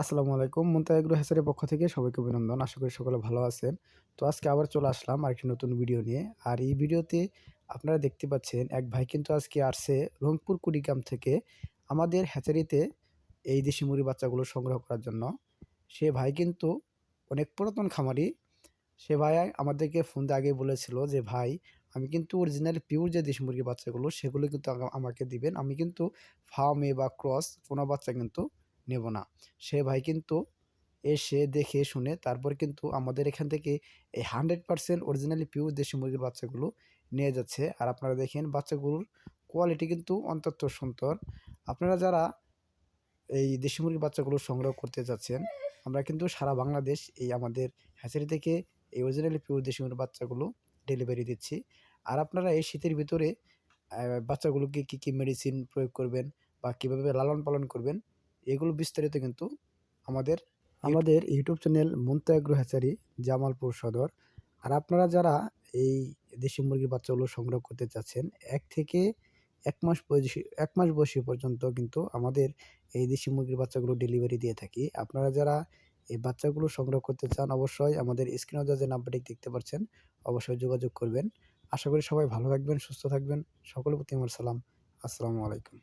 আসসালামু আলাইকুম। মুন্তা এগ্রো হ্যাসারের পক্ষ থেকে সবাইকে অভিনন্দন। আশা করি সকলে ভালো আছেন। তো আজকে আবার চলে আসলাম আরেকটি নতুন ভিডিও নিয়ে। আর এই ভিডিওতে আপনারা দেখতে পাচ্ছেন, এক ভাই কিন্তু আজকে আসছে রংপুর কুড়িগ্রাম থেকে আমাদের হ্যাচারিতে এই দেশি মুরগি বাচ্চাগুলো সংগ্রহ করার জন্য। সে ভাই কিন্তু অনেক পুরাতন খামারি। সে ভাই আমাদেরকে ফোন দিয়ে আগে বলেছিল যে, ভাই, আমি কিন্তু অরিজিনাল পিওর যে দেশি মুরগি বাচ্চাগুলো, সেগুলো কিন্তু আমাকে দিবেন। আমি কিন্তু ফার্মে বা ক্রস কোনো বাচ্চা কিন্তু নেব না। সে ভাই কিন্তু এসে দেখে শুনে তারপর কিন্তু আমাদের এখান থেকে এই হান্ড্রেড পারসেন্ট অরিজিনালি পিওর দেশি মুরগির বাচ্চাগুলো নিয়ে যাচ্ছে। আর আপনারা দেখেন বাচ্চাগুলোর কোয়ালিটি কিন্তু অন্তত সুন্দর। আপনারা যারা এই দেশি মুরগির বাচ্চাগুলো সংগ্রহ করতে যাচ্ছেন, আমরা কিন্তু সারা বাংলাদেশ এই আমাদের হ্যাচারি থেকে এই অরিজিনালি পিওর দেশি মুরগির বাচ্চাগুলো ডেলিভারি দিচ্ছি। আর আপনারা এই শীতের ভিতরে বাচ্চাগুলোকে কী কী মেডিসিন প্রয়োগ করবেন বা কীভাবে লালন পালন করবেন এগুলো বিস্তারিত কিন্তু আমাদের আমাদের YouTube channel Munta agro hatchery Jamalpur সদর। আর আপনারা যারা এই দেশি মুরগির বাচ্চাগুলো সংগ্রহ করতে চাচ্ছেন এক থেকে এক মাস বয়সী এক মাস বয়সী পর্যন্ত কিন্তু আমাদের এই দেশি মুরগির বাচ্চাগুলো ডেলিভারি দিয়ে থাকি। আপনারা যারা এই বাচ্চাগুলো সংগ্রহ করতে চান অবশ্যই আমাদের স্ক্রিনে যা যে নাম্বারটি দেখতে পাচ্ছেন অবশ্যই যোগাযোগ করবেন। আশা করি সবাই ভালো থাকবেন সুস্থ থাকবেন। সকলের প্রতি আমার সালাম। আসসালামু আলাইকুম।